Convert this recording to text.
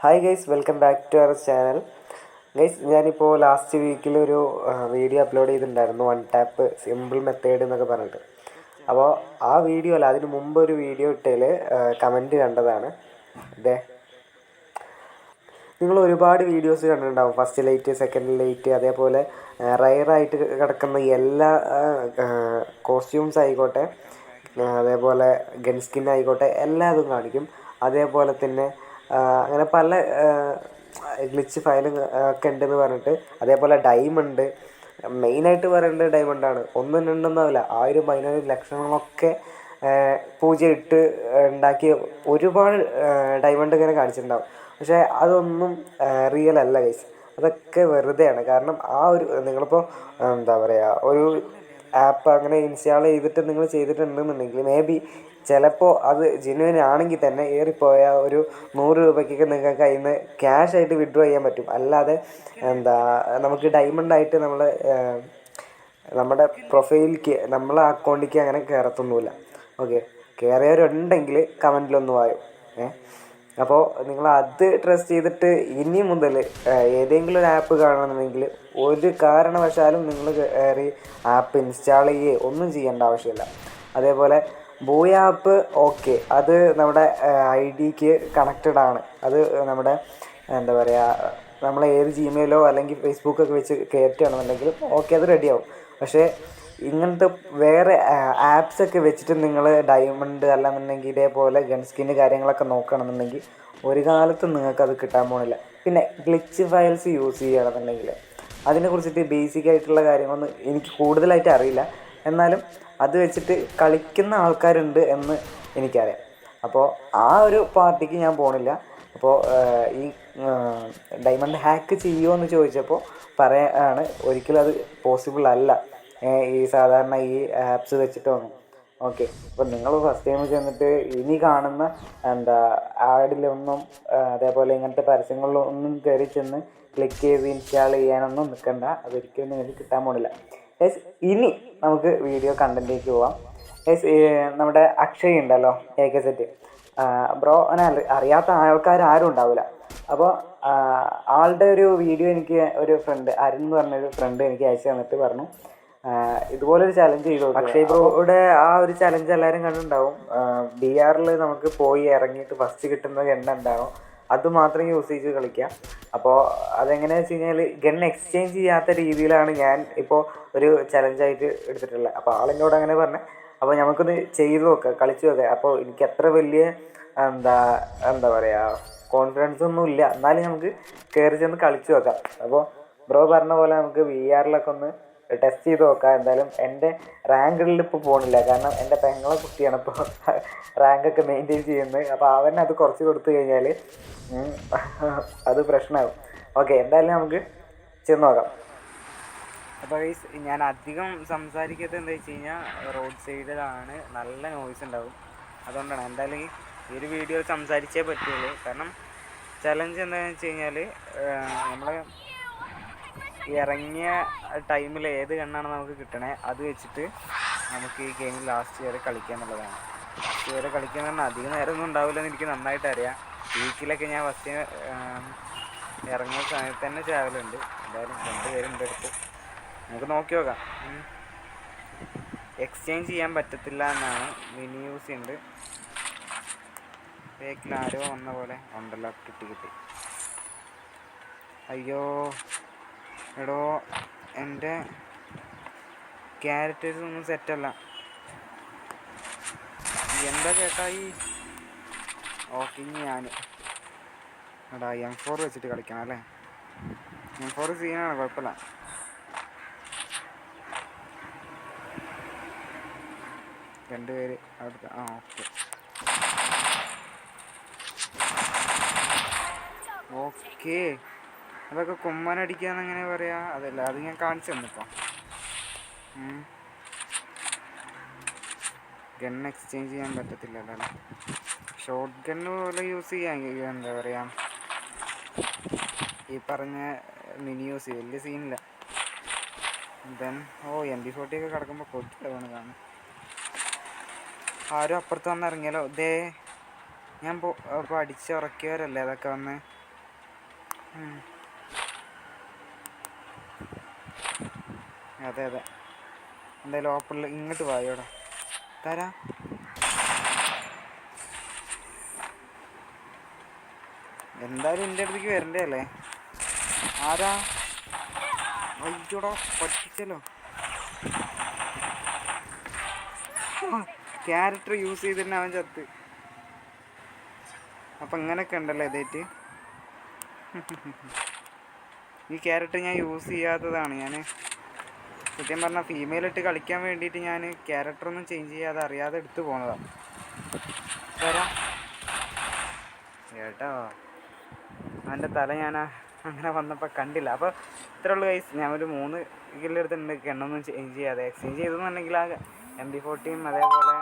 Hi guys welcome back to our channel guys ഞാനിപ്പോൾ last വീക്കിൽ ഒരു വീഡിയോ അപ്ലോഡ് ചെയ്തിട്ടുണ്ടായിരുന്നു. വൺ ടാപ്പ് സിമ്പിൾ മെത്തേഡ് എന്നൊക്കെ പറഞ്ഞിട്ട്. അപ്പോൾ ആ വീഡിയോ അല്ല അതിന് മുമ്പ് ഒരു വീഡിയോ ഇട്ടതിൽ കമന്റ് കണ്ടതാണ്. അതെ നിങ്ങൾ ഒരുപാട് വീഡിയോസ് കണ്ടിട്ടുണ്ടാവും. ഫസ്റ്റ് ലൈറ്റ് സെക്കൻഡ് ലൈറ്റ് അതേപോലെ റയറായിട്ട് കിടക്കുന്ന എല്ലാ കോസ്റ്റ്യൂംസ് ആയിക്കോട്ടെ അതേപോലെ ഗൺ സ്കിൻ ആയിക്കോട്ടെ എല്ലാതും കാണിക്കും. അതേപോലെ തന്നെ അങ്ങനെ പല ഗ്ലിച്ച് ഫയലും ഒക്കെ ഉണ്ടെന്ന് പറഞ്ഞിട്ട് അതേപോലെ ഡയമണ്ട് മെയിനായിട്ട് പറയേണ്ടത് ഡയമണ്ടാണ് ഒന്നും രണ്ടൊന്നുമല്ല ആയിരം പതിനായിരം ലക്ഷങ്ങളൊക്കെ പൂജ ഇട്ട് ഉണ്ടാക്കിയ ഒരുപാട് ഡയമണ്ട് ഇങ്ങനെ കാണിച്ചിട്ടുണ്ടാവും. പക്ഷേ അതൊന്നും റിയൽ അല്ല ഗൈസ് അതൊക്കെ വെറുതെയാണ്. കാരണം ആ ഒരു നിങ്ങളിപ്പോൾ എന്താ പറയുക ഒരു ആപ്പ് അങ്ങനെ ഇൻസ്റ്റാൾ ചെയ്തിട്ട് നിങ്ങൾ ചെയ്തിട്ടുണ്ടെന്നുണ്ടെങ്കിൽ മേ ബി ചിലപ്പോൾ അത് ജെന്യുവൻ ആണെങ്കിൽ തന്നെ ഏറിപ്പോയ ഒരു നൂറ് രൂപയ്ക്കൊക്കെ നിങ്ങൾക്ക് അതിൽ നിന്ന് ക്യാഷ് ആയിട്ട് വിഡ്രോ ചെയ്യാൻ പറ്റും. അല്ലാതെ എന്താ നമുക്ക് ഡയമണ്ട് ആയിട്ട് നമ്മൾ നമ്മുടെ പ്രൊഫൈലിക്ക് നമ്മളെ അക്കൗണ്ടിലേക്ക് അങ്ങനെ കയറത്തൊന്നുമില്ല ഓക്കെ കയറിയവരുണ്ടെങ്കിൽ കമന്റിലൊന്ന് വായോ? ഏ? അപ്പോൾ നിങ്ങൾ അത് ട്രസ്റ്റ് ചെയ്തിട്ട് ഇനി മുതൽ ഏതെങ്കിലും ഒരു ആപ്പ് കാണണമെന്നുണ്ടെങ്കിൽ ഒരു കാരണവശാലും നിങ്ങൾ കയറി ആപ്പ് ഇൻസ്റ്റാൾ ചെയ്യുകയോ ഒന്നും ചെയ്യേണ്ട ആവശ്യമില്ല. അതേപോലെ ബൂയ ആപ്പ് ഓക്കെ അത് നമ്മുടെ ഐ ഡിക്ക് കണക്റ്റഡ് ആണ്. അത് നമ്മുടെ എന്താ പറയുക നമ്മൾ ഏത് ജിമെയിലോ അല്ലെങ്കിൽ ഫേസ്ബുക്കൊക്കെ വെച്ച് കയറ്റുകയാണെന്നുണ്ടെങ്കിൽ ഓക്കെ അത് റെഡിയാവും പക്ഷേ ഇങ്ങനത്തെ വേറെ ആപ്സ് ഒക്കെ വെച്ചിട്ട് നിങ്ങൾ ഡയമണ്ട് അല്ലാന്നുണ്ടെങ്കിൽ ഇതേപോലെ ഗൺ സ്കിന് കാര്യങ്ങളൊക്കെ നോക്കുകയാണെന്നുണ്ടെങ്കിൽ ഒരു കാലത്തും നിങ്ങൾക്ക് അത് കിട്ടാൻ പോണില്ല. പിന്നെ ഗ്ലിച്ച് ഫയൽസ് യൂസ് ചെയ്യുകയാണെന്നുണ്ടെങ്കിൽ അതിനെ കുറിച്ചിട്ട് ബേസിക് ആയിട്ടുള്ള കാര്യങ്ങളൊന്നും എനിക്ക് കൂടുതലായിട്ട് അറിയില്ല. എന്നാലും അത് വെച്ചിട്ട് കളിക്കുന്ന ആൾക്കാരുണ്ട് എന്ന് എനിക്കറിയാം. അപ്പോൾ ആ ഒരു പാർട്ടിക്ക് ഞാൻ പോണില്ല. അപ്പോൾ ഈ ഡയമണ്ട് ഹാക്ക് ചെയ്യുമോ എന്ന് ചോദിച്ചപ്പോൾ പറയാണ് ഒരിക്കലും അത് പോസിബിൾ അല്ല. ഈ സാധാരണ ഈ ആപ്സ് വെച്ചിട്ട് വന്നു ഓക്കെ അപ്പോൾ നിങ്ങൾ ഫസ്റ്റ് ടൈം ചെന്നിട്ട് ഇനി കാണുന്ന എന്താ ആഡിലൊന്നും അതേപോലെ ഇങ്ങനത്തെ പരസ്യങ്ങളിലൊന്നും കയറി ചെന്ന് ക്ലിക്ക് ചെയ്ത് ഇൻസ്റ്റാൾ ചെയ്യാനൊന്നും നിൽക്കണ്ട അതൊരിക്കലും നിങ്ങൾക്ക് കിട്ടാൻ പോണില്ല. യെസ് ഇനി നമുക്ക് വീഡിയോ കണ്ടന്റിലേക്ക് പോവാം. യെസ് നമ്മുടെ അക്ഷയ് ഉണ്ടല്ലോ എ കെ സെറ്റ് ബ്രോ അങ്ങനെ അറിയാത്ത ആൾക്കാർ ആരും ഉണ്ടാവില്ല അപ്പോൾ ആളുടെ ഒരു വീഡിയോ എനിക്ക് ഒരു ഫ്രണ്ട് അരുൺ പറഞ്ഞൊരു ഫ്രണ്ട് എനിക്ക് അയച്ചു തന്നിട്ട് പറഞ്ഞു. ഇതുപോലൊരു ചലഞ്ച് ചെയ്തു അക്ഷയ് ബ്രോയുടെ ആ ഒരു ചലഞ്ച് എല്ലാവരും കണ്ടിട്ടുണ്ടാവും. ബി ആറിൽ നമുക്ക് പോയി ഇറങ്ങിയിട്ട് ഫസ്റ്റ് കിട്ടുന്ന ഗൺ എന്താണോ അത് മാത്രം യൂസ് ചെയ്ത് കളിക്കാം. അപ്പോൾ അതെങ്ങനെയാണെന്ന് വെച്ച് കഴിഞ്ഞാൽ ഗൺ എക്സ്ചേഞ്ച് ചെയ്യാത്ത രീതിയിലാണ് ഞാൻ ഇപ്പോൾ ഒരു ചലഞ്ചായിട്ട് എടുത്തിട്ടുള്ളത്. അപ്പോൾ ആളെന്നോട് അങ്ങനെ പറഞ്ഞു അപ്പോൾ നമുക്കൊന്ന് ചെയ്ത് നോക്കാം കളിച്ച് നോക്കാം. അപ്പോൾ എനിക്ക് അത്ര വലിയ എന്താ എന്താ പറയുക കോൺഫിഡൻസ് ഒന്നും ഇല്ല. എന്നാലും നമുക്ക് കയറി ചെന്ന് കളിച്ച് നോക്കാം. അപ്പോൾ ബ്രോ പറഞ്ഞ പോലെ നമുക്ക് വി ആറിലൊക്കെ ഒന്ന് ടെസ്റ്റ് ചെയ്ത് നോക്കാം. എന്തായാലും എന്റെ റാങ്കുകളിൽ ഇപ്പോൾ പോകണില്ല കാരണം എന്റെ പെങ്ങളെ കുട്ടിയാണ് ഇപ്പോൾ റാങ്കൊക്കെ മെയിന്റെയിൻ ചെയ്യുന്നത്. അപ്പോൾ അവൻ അത് കുറച്ച് കൊടുത്തു കഴിഞ്ഞാൽ അത് പ്രശ്നമാകും ഓക്കെ എന്തായാലും നമുക്ക് ചെന്ന് നോക്കാം. അപ്പോൾ ഗൈസ് ഞാൻ അധികം സംസാരിക്കാത്തത് എന്താ വെച്ച് കഴിഞ്ഞാൽ റോഡ് സൈഡിലാണ് നല്ല നോയ്സ് ഉണ്ടാവും. അതുകൊണ്ടാണ് എന്തായാലും ഈ ഒരു വീഡിയോ സംസാരിച്ചേ പറ്റുള്ളൂ. കാരണം ചലഞ്ച് എന്താണെന്ന് വെച്ച് കഴിഞ്ഞാൽ നമ്മൾ ഇറങ്ങിയ ടൈമിൽ ഏത് കണ്ണാണ് നമുക്ക് കിട്ടണേ അത് വെച്ചിട്ട് നമുക്ക് ഈ ഗെയിം ലാസ്റ്റ് വരെ കളിക്കുക എന്നുള്ളതാണ്. ലാസ്റ്റ് വരെ കളിക്കുക എന്ന് പറഞ്ഞാൽ അധികം നേരമൊന്നും ഉണ്ടാവില്ല എന്ന് എനിക്ക് നന്നായിട്ട് അറിയാം. വീക്കിലൊക്കെ ഞാൻ ഫസ്റ്റ് ഇറങ്ങിയ സമയത്ത് തന്നെ ചാവലുണ്ട് എന്തായാലും രണ്ട് പേരുണ്ട് അടുത്ത്. നമുക്ക് നോക്കി നോക്കാം. എക്സ്ചേഞ്ച് ചെയ്യാൻ പറ്റത്തില്ല എന്നാണ് മിനി യൂസ് ഉണ്ട്. ബേക്കിൽ ആരോ വന്ന പോലെ ഉണ്ടല്ലോ കിട്ടി കിട്ടി. അയ്യോ. എടോ എന്റെ ക്യാരക്ടേഴ്സ് ഒന്നും സെറ്റല്ല എന്താ കേട്ടായി ഓക്കെ ഇനി ഞാൻ എടാ എം ഫോർ വെച്ചിട്ട് കളിക്കണം അല്ലേ? എം ഫോർ സീനാണ് കുഴപ്പമില്ല. രണ്ടുപേര് അവിടുത്തെ ആ ഓക്കെ. ഓക്കെ. അതൊക്കെ കൊമ്മനടിക്കുക എന്നങ്ങനെ പറയാ? അതല്ല അത് ഞാൻ കാണിച്ചു തന്നിപ്പോ. ഗൺ എക്സ്ചേഞ്ച് ചെയ്യാൻ പറ്റത്തില്ലല്ലോ അല്ലേ? ഷോർട്ട് ഗണ്ണ് പോലെ യൂസ് ചെയ്യാൻ എന്താ പറയാ? ഈ പറഞ്ഞ മിനി യൂസ് വലിയ സീനില്ല then O M B forty ഒക്കെ കിടക്കുമ്പോൾ കൊട്ടിലാണ് കാണും ആരും അപ്പുറത്ത് വന്ന് ഇറങ്ങിയാലോ? ദേ ഞാൻ പഠിച്ചുറക്കിയവരല്ലേ അതൊക്കെ വന്ന്? അതെ അതെ. എന്തായാലും ഓപ്പണിൽ ഇങ്ങോട്ട് വായോടാ. തരാ എന്തായാലും എന്റെ അടുത്തേക്ക് വരണ്ടേ അല്ലേ ആരാ? അയ്യോടാ പറ്റിച്ചല്ലോ. ക്യാരക്ടർ യൂസ് ചെയ്തിട്ട് അവൻ ചത്ത്. അപ്പം ഇങ്ങനെയൊക്കെ ഉണ്ടല്ലേ ഇതേറ്റ് ഈ ക്യാരക്ടർ ഞാൻ യൂസ് ചെയ്യാത്തതാണ് ഞാൻ സത്യം പറഞ്ഞാൽ ഫീമെയിൽ ഇട്ട് കളിക്കാൻ വേണ്ടിയിട്ട് ഞാൻ ക്യാരക്ടറൊന്നും ചേഞ്ച് ചെയ്യാതെ അറിയാതെ എടുത്തു പോകുന്നതാണ് വരാം. കേട്ടോ അവന്റെ തല ഞാൻ അങ്ങനെ വന്നപ്പോൾ കണ്ടില്ല. അപ്പോൾ ഇത്ര ഉള്ളു കൈസ് ഞാൻ ഒരു മൂന്ന് കില്ലെടുത്തിട്ടുണ്ട് എണ്ണൊന്നും ചേഞ്ച് ചെയ്യാതെ. എക്സ്ചേഞ്ച് ചെയ്തെന്നുണ്ടെങ്കിൽ ആ എം ബി ഫോർട്ടിയും അതേപോലെ